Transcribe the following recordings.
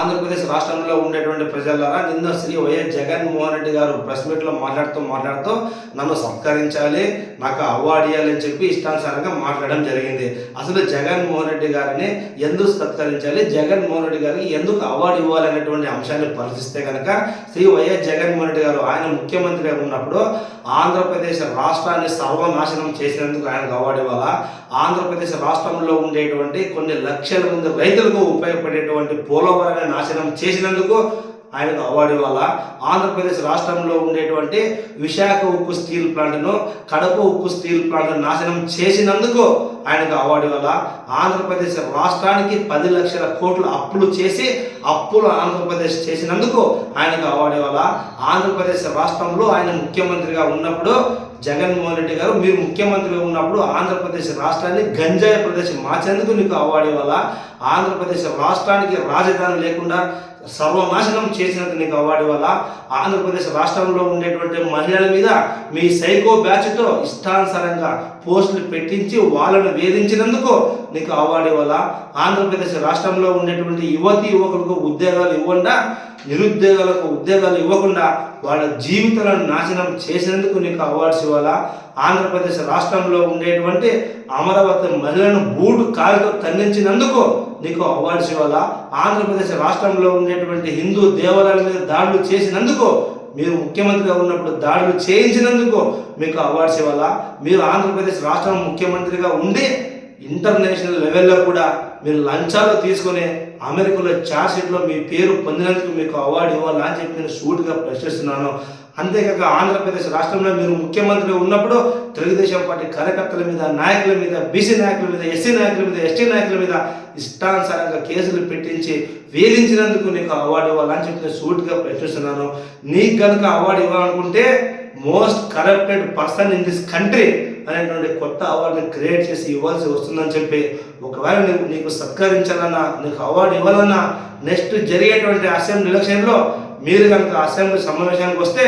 ఆంధ్రప్రదేశ్ రాష్ట్రంలో ఉండేటువంటి ప్రజలారా నిన్న శ్రీ వైఎస్ జగన్మోహన్ రెడ్డి గారు ప్రెస్ మీట్లో మాట్లాడుతూ మాట్లాడుతూ నన్ను సత్కరించాలి నాకు అవార్డు ఇవ్వాలి అని చెప్పి ఇష్టానుసారంగా మాట్లాడడం జరిగింది. అసలు జగన్మోహన్ రెడ్డి గారిని ఎందుకు సత్కరించాలి జగన్మోహన్ రెడ్డి గారికి ఎందుకు అవార్డు ఇవ్వాలి అనేటువంటి అంశాన్ని పరిశీలిస్తే కనుక శ్రీ వైఎస్ జగన్మోహన్ రెడ్డి గారు ఆయన ముఖ్యమంత్రిగా ఉన్నప్పుడు ఆంధ్రప్రదేశ్ రాష్ట్రాన్ని సర్వనాశనం చేసినందుకు ఆయనకు అవార్డు ఇవ్వాలా? ఆంధ్రప్రదేశ్ రాష్ట్రంలో ఉండేటువంటి కొన్ని లక్షల మంది రైతులకు ఉపయోగపడేటువంటి పోలవరాన్ని నాశనం చేసినందుకు ఆయనకు అవార్డు ఇవ్వాలా? ఆంధ్రప్రదేశ్ రాష్ట్రంలో ఉండేటువంటి విశాఖ ఉక్కు స్టీల్ ప్లాంట్ను కడప ఉక్కు స్టీల్ ప్లాంట్ను నాశనం చేసినందుకు ఆయనకు అవార్డు ఇవ్వాలా? ఆంధ్రప్రదేశ్ రాష్ట్రానికి పది లక్షల కోట్లు అప్పులు చేసి అప్పులు ఆంధ్రప్రదేశ్ చేసినందుకు ఆయనకు అవార్డు ఇవ్వాలా? ఆంధ్రప్రదేశ్ రాష్ట్రంలో ఆయన ముఖ్యమంత్రిగా ఉన్నప్పుడు జగన్మోహన్ రెడ్డి గారు మీరు ముఖ్యమంత్రిగా ఉన్నప్పుడు ఆంధ్రప్రదేశ్ రాష్ట్రాన్ని గంజాయి ప్రదేశం మార్చేందుకు నీకు అవార్డు ఇవ్వాలా? ఆంధ్రప్రదేశ్ రాష్ట్రానికి రాజధాని లేకుండా సర్వనాశనం చేసినందుకు నీకు అవార్డు ఇవ్వాలా? ఆంధ్రప్రదేశ్ రాష్ట్రంలో ఉండేటువంటి మహిళల మీద మీ సైకో బ్యాచ్తో ఇష్టానుసారంగా పోస్టులు పెట్టించి వాళ్ళను వేధించినందుకు నీకు అవార్డు ఇవ్వాలా? ఆంధ్రప్రదేశ్ రాష్ట్రంలో ఉండేటువంటి యువతి యువకులకు ఉద్యోగాలు ఇవ్వకుండా నిరుద్యోగులకు ఉద్యోగాలు ఇవ్వకుండా వాళ్ళ జీవితాలను నాశనం చేసినందుకు నీకు అవార్డ్స్ ఇవ్వాలా? ఆంధ్రప్రదేశ్ రాష్ట్రంలో ఉండేటువంటి అమరావతి మహిళలను బూటు కాలుతో ఖండించినందుకు నీకు అవార్డ్స్ ఇవ్వాలా? ఆంధ్రప్రదేశ్ రాష్ట్రంలో ఉండేటువంటి హిందూ దేవాలయాల మీద దాడులు చేసినందుకు మీరు ముఖ్యమంత్రిగా ఉన్నప్పుడు దాడులు చేయించినందుకు మీకు అవార్డ్స్ ఇవ్వాలా? మీరు ఆంధ్రప్రదేశ్ రాష్ట్రం ముఖ్యమంత్రిగా ఉండి ఇంటర్నేషనల్ లెవెల్లో కూడా మీరు లంచాలు తీసుకొని అమెరికాలో చార్జ్షీట్లో మీ పేరు పొందినందుకు మీకు అవార్డు ఇవ్వాలని అని చెప్పి నేను సూటుగా ప్రశ్నిస్తున్నాను. అంతేకాక ఆంధ్రప్రదేశ్ రాష్ట్రంలో మీరు ముఖ్యమంత్రిగా ఉన్నప్పుడు తెలుగుదేశం పార్టీ కార్యకర్తల మీద నాయకుల మీద బీసీ నాయకుల మీద ఎస్సీ నాయకుల మీద ఎస్టీ నాయకుల మీద ఇష్టానుసారంగా కేసులు పెట్టించి వేధించినందుకు నీకు అవార్డు ఇవ్వాలని చెప్పి నేను ప్రశ్నిస్తున్నాను. నీకు కనుక అవార్డు ఇవ్వాలనుకుంటే most corrupted person in this country అనేటువంటి కొత్త అవార్డుని క్రియేట్ చేసి ఇవ్వాల్సి వస్తుందని చెప్పి ఒకవేళ నీకు నీకు సత్కరించాలన్నా నీకు అవార్డు ఇవ్వాలన్నా నెక్స్ట్ జరిగేటువంటి అసెంబ్లీ ఎలక్షన్లో మీరు కనుక అసెంబ్లీ సమావేశానికి వస్తే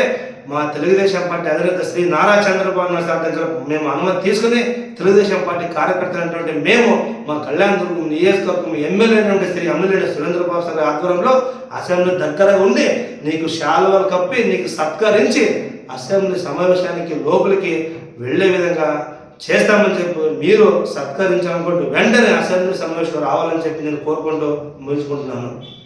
మా తెలుగుదేశం పార్టీ అధినేత శ్రీ నారా చంద్రబాబు నాయుడు సార్ దగ్గర మేము అనుమతి తీసుకుని తెలుగుదేశం పార్టీ కార్యకర్తలైనటువంటి మేము మా కళ్యాణ్ దుర్గం నియోజకవర్గం ఎమ్మెల్యే అయినటువంటి శ్రీ ఎమ్మెల్యే సురేంద్రబాబు సార్ ఆధ్వర్యంలో అసెంబ్లీ దగ్గర ఉండి నీకు శాలువాలు కప్పి నీకు సత్కరించి అసెంబ్లీ సమావేశానికి లోపలికి వెళ్ళే విధంగా చేస్తామని చెప్పి మీరు సత్కరించాలనుకుంటూ వెంటనే అసెంబ్లీ సమావేశంలో రావాలని చెప్పి నేను కోరుకుంటూ ముగించుకుంటున్నాను.